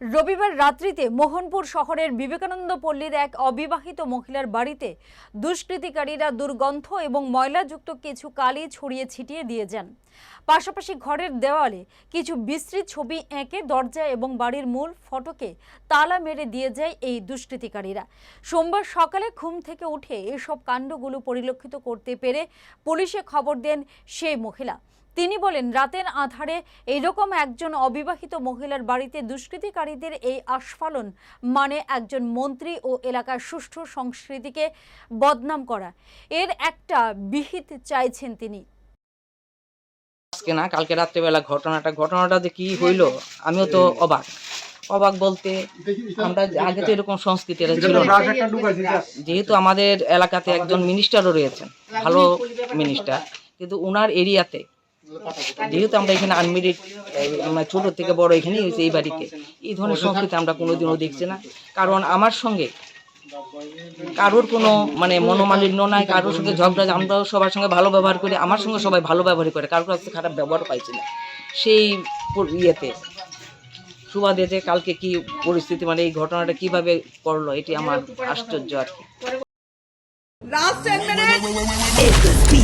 রবিবার রাত্রিতে মোহনপুর শহরের বিবেকানন্দ পল্লীর এক অবিবাহিত মহিলার বাড়িতে দুষ্কৃতিকারীরা দুর্গন্ধ এবং ময়লাযুক্ত কিছু কালি ছড়িয়ে ছিটিয়ে দিয়ে যান। পাশাপাশি ঘরের দেওয়ালে কিছু বিস্তৃত ছবি এঁকে দরজা এবং বাড়ির মূল ফটকে তালা মেরে দিয়ে যায় এই দুষ্কৃতিকারীরা। সোমবার সকালে ঘুম থেকে উঠে এসব কাণ্ডগুলো পরিলক্ষিত করতে পেরে পুলিশে খবর দেন সেই মহিলা। তিনি বলেন, রাতের আধারে এইরকম একজন অবিবাহিত মহিলার বাড়িতে দুষ্কৃতিকারীদের এই আস্ফালন মানে একজন মন্ত্রী ও এলাকার সুষ্ঠু সংস্কৃতিকে বদনাম করা। এর একটা বিহিত চাইছেন তিনি। আজকে না, কালকে রাত্রেবেলা ঘটনাটা ঘটনাটা যে কি হইল, আমিও তো অবাক। অবাক বলতে আমরা আগে তো এরকম সংস্কৃতি ছিল যেহেতু আমাদের এলাকাতে একজন মিনিস্টারও রয়েছেন, ভালো মিনিস্টার কিন্তু ওনার এরিয়াতে যেহেতু আমরা এখানে আনমেরিড আমরা ছোট থেকে বড় এখানেই হয়েছে এই বাড়িতে, এই ধরনের সংস্কৃতি আমরা কোনোদিনও দেখছি না। কারণ আমার সঙ্গে কারোর কোনো মানে মনোমালিন্য নাই, কারোর সঙ্গে ঝগড়া, আমরাও সবার সঙ্গে ভালো ব্যবহার করি, আমার সঙ্গে সবাই ভালো ব্যবহার করে, কারোর কাছে খারাপ ব্যবহার পাইছি না। সেই ইয়েতে, সুবাদে যে কালকে কি পরিস্থিতি মানে এই ঘটনাটা কীভাবে করল, এটি আমার আশ্চর্য আর কি।